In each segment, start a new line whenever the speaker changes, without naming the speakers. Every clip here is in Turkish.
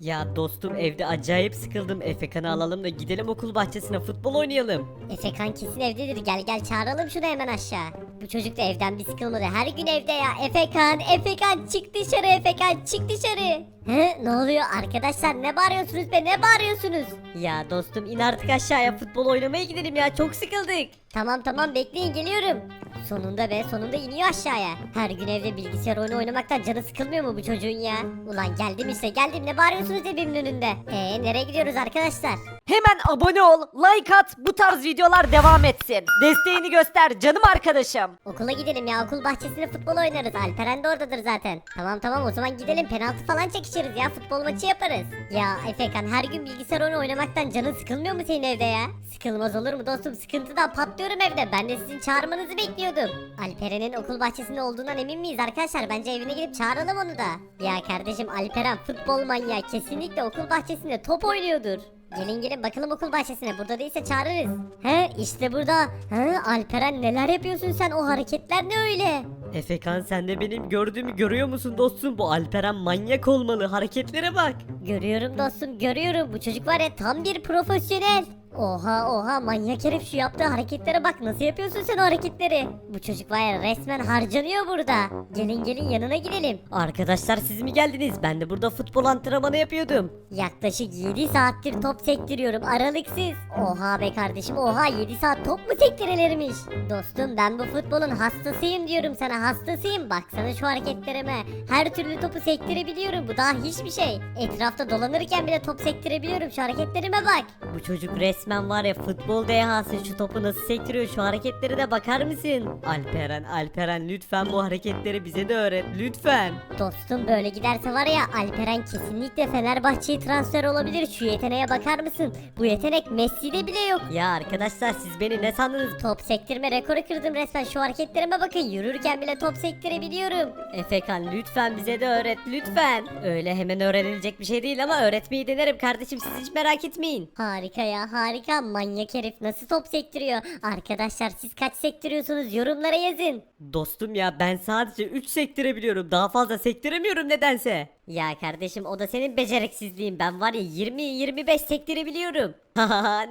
Ya dostum evde acayip sıkıldım. Efekan'ı alalım da gidelim okul bahçesine futbol oynayalım.
Efekan kesin evdedir. Gel gel çağıralım şunu hemen aşağı. Bu çocuk da evden bir sıkılmadı. Her gün evde ya. Efekan, Efekan çık dışarı Efekan çık dışarı. He, ne oluyor arkadaşlar ne bağırıyorsunuz be ne bağırıyorsunuz?
Ya dostum in artık aşağıya futbol oynamaya gidelim ya çok sıkıldık.
Tamam tamam bekleyin geliyorum. Sonunda be sonunda iniyor aşağıya. Her gün evde bilgisayar oyunu oynamaktan canı sıkılmıyor mu bu çocuğun ya? Ulan geldim işte geldim ne bağırıyorsunuz evimin önünde? Eee nereye gidiyoruz arkadaşlar?
Hemen abone ol, like at, bu tarz videolar devam etsin. Desteğini göster canım arkadaşım.
Okula gidelim ya okul bahçesinde futbol oynarız. Alperen de oradadır zaten. Tamam tamam o zaman gidelim penaltı falan çekişiriz ya futbol maçı yaparız. Ya Efekan her gün bilgisayar oyunu oynamaktan canın sıkılmıyor mu senin evde ya? Sıkılmaz olur mu dostum sıkıntıdan patlıyorum evde. Ben de sizin çağırmanızı bekliyordum. Alperen'in okul bahçesinde olduğundan emin miyiz arkadaşlar? Bence evine gidip çağıralım onu da. Ya kardeşim Alperen futbol manyağı kesinlikle okul bahçesinde top oynuyordur. Gelin gelin bakalım okul bahçesine. Burada değilse çağırırız. He işte burada. He Alperen neler yapıyorsun sen? O hareketler ne öyle?
Efekan sen de benim gördüğümü görüyor musun dostum? Bu Alperen manyak olmalı hareketlere bak.
Görüyorum dostum görüyorum. Bu çocuk var ya tam bir profesyonel. Oha oha manyak herif şu yaptığı hareketlere bak nasıl yapıyorsun sen o hareketleri? Bu çocuk var ya resmen harcanıyor burada. Gelin gelin yanına gidelim.
Arkadaşlar siz mi geldiniz? Ben de burada futbol antrenmanı yapıyordum.
Yaklaşık 7 saattir top sektiriyorum aralıksız. Oha be kardeşim oha 7 saat top mu sektirilirmiş? Dostum ben bu futbolun hastasıyım diyorum sana hastasıyım. Baksana şu hareketlerime. Her türlü topu sektirebiliyorum bu daha hiçbir şey. Etrafta dolanırken bile top sektirebiliyorum şu hareketlerime bak.
Bu çocuk resmen var ya futbol dehası şu topu nasıl sektiriyor şu hareketlere de bakar mısın? Alperen Alperen lütfen bu hareketleri bize de öğret lütfen.
Dostum böyle giderse var ya Alperen kesinlikle Fenerbahçe'ye transfer olabilir. Şu yeteneğe bakar mısın? Bu yetenek Messi'de bile yok.
Ya arkadaşlar siz beni ne sandınız?
Top sektirme rekoru kırdım resmen. Şu hareketlerime bakın. Yürürken bile top sektirebiliyorum.
Efekan lütfen bize de öğret lütfen. Öyle hemen öğrenilecek bir şey değil ama öğretmeyi denerim kardeşim siz hiç merak etmeyin.
Harika ya harika. Manyak herif nasıl top sektiriyor? Arkadaşlar siz kaç sektiriyorsunuz? Yorumlara yazın.
Dostum ya ben sadece 3 sektirebiliyorum daha fazla sektiremiyorum nedense.
Ya kardeşim o da senin beceriksizliğin. Ben var ya
20-25 sektirebiliyorum.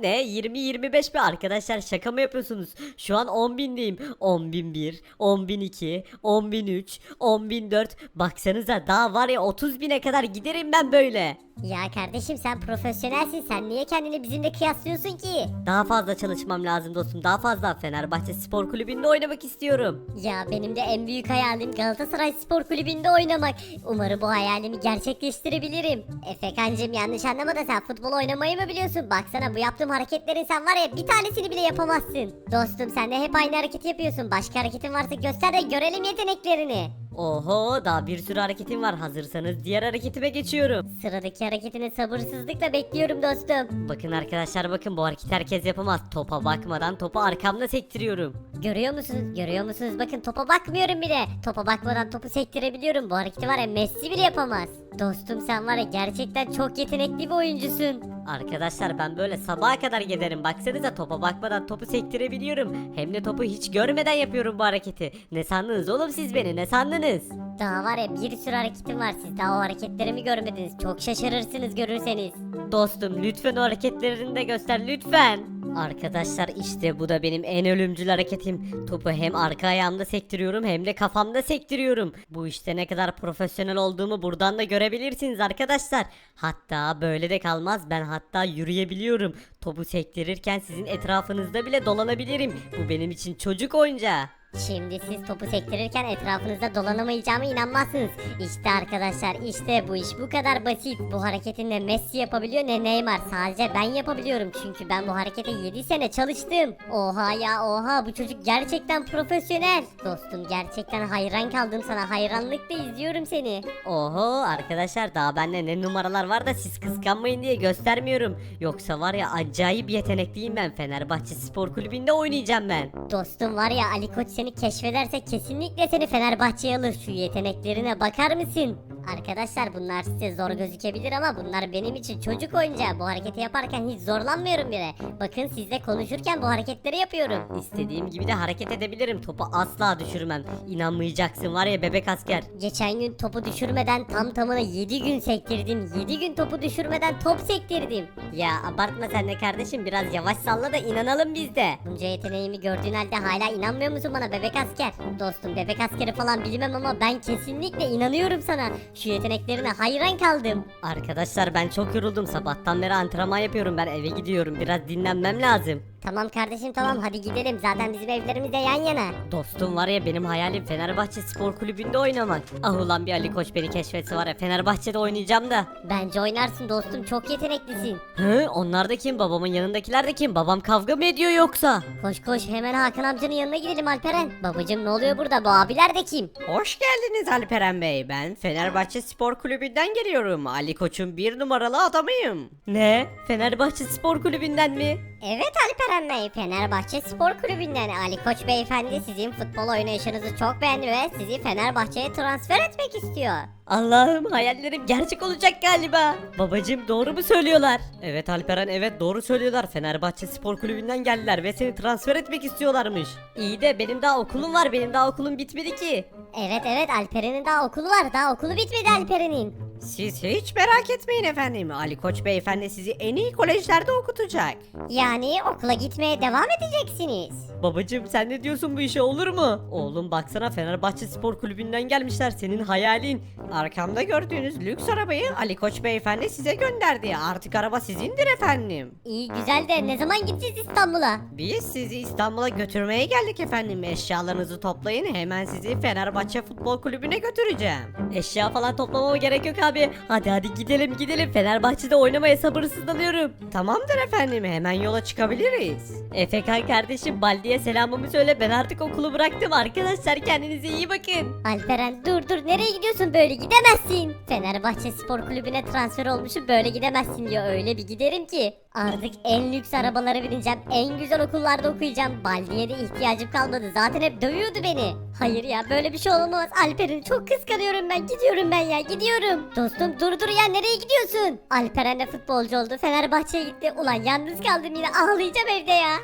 Ne 20-25 mi arkadaşlar şaka mı yapıyorsunuz? Şu an 10.000'deyim. 10.001, 10.002, 10.003, 10.004 baksanıza daha var ya 30.000'e kadar giderim ben böyle.
Ya kardeşim sen profesyonelsin. Sen niye kendini bizimle kıyaslıyorsun ki?
Daha fazla çalışmam lazım dostum daha fazla Fenerbahçe Spor Kulübü'nde oynamak istiyorum.
Ya benim de en büyük hayalim Galatasaray Spor Kulübü'nde oynamak. Umarım bu hayalimi gerçekleştirebilirim. Efekancım yanlış anlama da sen futbol oynamayı mı biliyorsun? Baksana bu yaptığım hareketlerin sen var ya bir tanesini bile yapamazsın. Dostum sen de hep aynı hareketi yapıyorsun. Başka hareketin varsa göster de görelim yeteneklerini.
Oho daha bir sürü hareketim var hazırsanız diğer hareketime geçiyorum.
Sıradaki hareketini sabırsızlıkla bekliyorum dostum.
Bakın arkadaşlar bakın bu hareketi herkes yapamaz. Topa bakmadan topu arkamda sektiriyorum.
Görüyor musunuz? Görüyor musunuz? Bakın topa bakmıyorum bile. Topa bakmadan topu sektirebiliyorum. Bu hareketi var ya Messi bile yapamaz. Dostum sen var ya gerçekten çok yetenekli bir oyuncusun.
Arkadaşlar ben böyle sabaha kadar gezerim. Baksanıza topa bakmadan topu sektirebiliyorum. Hem de topu hiç görmeden yapıyorum bu hareketi. Ne sandınız oğlum siz beni ne sandınız?
Daha var ya bir sürü hareketim var. Siz daha o hareketlerimi görmediniz. Çok şaşırırsınız görürseniz.
Dostum lütfen o hareketlerini de göster lütfen. Arkadaşlar işte bu da benim en ölümcül hareketim. Topu hem arka ayağımda sektiriyorum hem de kafamda sektiriyorum. Bu işte ne kadar profesyonel olduğumu buradan da görebilirsiniz arkadaşlar. Hatta böyle de kalmaz ben hatta yürüyebiliyorum. Topu sektirirken sizin etrafınızda bile dolanabilirim. Bu benim için çocuk oyuncağı.
Şimdi siz topu sektirirken etrafınızda dolanamayacağıma inanmazsınız. İşte arkadaşlar işte bu iş bu kadar basit. Bu hareketi ne Messi yapabiliyor ne Neymar. Sadece ben yapabiliyorum çünkü ben bu harekete 7 sene çalıştım. Oha ya oha bu çocuk gerçekten profesyonel. Dostum gerçekten hayran kaldım sana hayranlıkla izliyorum seni.
Oho arkadaşlar daha bende ne numaralar var da siz kıskanmayın diye göstermiyorum. Yoksa var ya acayip yetenekliyim ben Fenerbahçe Spor Kulübü'nde oynayacağım ben.
Dostum var ya Ali Koç seni keşfederse kesinlikle seni Fenerbahçe'ye alır. Şu yeteneklerine bakar mısın? Arkadaşlar bunlar size zor gözükebilir ama bunlar benim için çocuk oyuncağı. Bu hareketi yaparken hiç zorlanmıyorum bile. Bakın sizle konuşurken bu hareketleri yapıyorum.
İstediğim gibi de hareket edebilirim. Topu asla düşürmem. İnanmayacaksın var ya bebek asker.
Geçen gün topu düşürmeden tam tamına 7 gün sektirdim. 7 gün topu düşürmeden top sektirdim.
Ya abartma sen de kardeşim biraz yavaş salla da inanalım biz de.
Bunca yeteneğimi gördüğün halde hala inanmıyor musun bana bebek asker? Dostum bebek askeri falan bilmem ama ben kesinlikle inanıyorum sana. Şu yeteneklerine hayran kaldım.
Arkadaşlar ben çok yoruldum. Sabahtan beri antrenman yapıyorum. Ben eve gidiyorum. Biraz dinlenmem lazım.
Tamam kardeşim tamam hadi gidelim. Zaten bizim evlerimiz de yan yana.
Dostum var ya benim hayalim Fenerbahçe Spor Kulübü'nde oynamak. Ah ulan bir Ali Koç beni keşfetse var ya Fenerbahçe'de oynayacağım da.
Bence oynarsın dostum çok yeteneklisin.
Hı onlar da kim? Babamın yanındakiler de kim? Babam kavga mı ediyor yoksa?
Koş koş hemen Hakan amcanın yanına gidelim Alperen. Babacım ne oluyor burada bu abiler de kim?
Hoş geldiniz Alperen Bey. Ben Fenerbahçe Spor Kulübü'nden geliyorum. Ali Koç'un bir numaralı adamıyım.
Ne? Fenerbahçe Spor Kulübü'nden mi?
Evet Alperen Bey Fenerbahçe Spor Kulübü'nden Ali Koç beyefendi sizin futbol oynayışınızı çok beğendi ve sizi Fenerbahçe'ye transfer etmek istiyor.
Allah'ım hayallerim gerçek olacak galiba. Babacım doğru mu söylüyorlar? Evet Alperen evet doğru söylüyorlar. Fenerbahçe Spor Kulübü'nden geldiler ve seni transfer etmek istiyorlarmış. İyi de benim daha okulum var. Benim daha okulum bitmedi ki.
Evet evet Alperen'in daha okulu var daha okulu bitmedi Alperen'in.
Siz hiç merak etmeyin efendim. Ali Koç beyefendi sizi en iyi kolejlerde okutacak.
Yani okula gitmeye devam edeceksiniz.
Babacım sen ne diyorsun bu işe olur mu? Oğlum baksana Fenerbahçe Spor Kulübü'nden gelmişler. Senin hayalin.
Arkamda gördüğünüz lüks arabayı Ali Koç beyefendi size gönderdi. Artık araba sizindir efendim.
İyi güzel de ne zaman gideceğiz İstanbul'a?
Biz sizi İstanbul'a götürmeye geldik efendim. Eşyalarınızı toplayın hemen sizi Fenerbahçe Futbol Kulübü'ne götüreceğim.
Eşya falan toplamama gerek yok abi. Hadi hadi gidelim gidelim. Fenerbahçe'de oynamaya sabırsızlanıyorum.
Tamamdır efendim hemen yola çıkabiliriz.
Efekan kardeşim Baldi'ye selamımı söyle. Ben artık okulu bıraktım. Arkadaşlar kendinize iyi bakın.
Alperen dur dur nereye gidiyorsun böyle gidemezsin. Fenerbahçe Spor Kulübü'ne transfer olmuşum böyle gidemezsin diyor öyle bir giderim ki. Artık en lüks arabalara bineceğim en güzel okullarda okuyacağım. Baldi'ye de ihtiyacım kalmadı zaten hep dövüyordu beni. Hayır ya böyle bir şey olmaz Alperen çok kıskanıyorum ben gidiyorum ben ya gidiyorum. Dostum dur dur ya nereye gidiyorsun? Alperen de futbolcu oldu Fenerbahçe'ye gitti. Ulan yalnız kaldım yine ağlayacağım evde ya.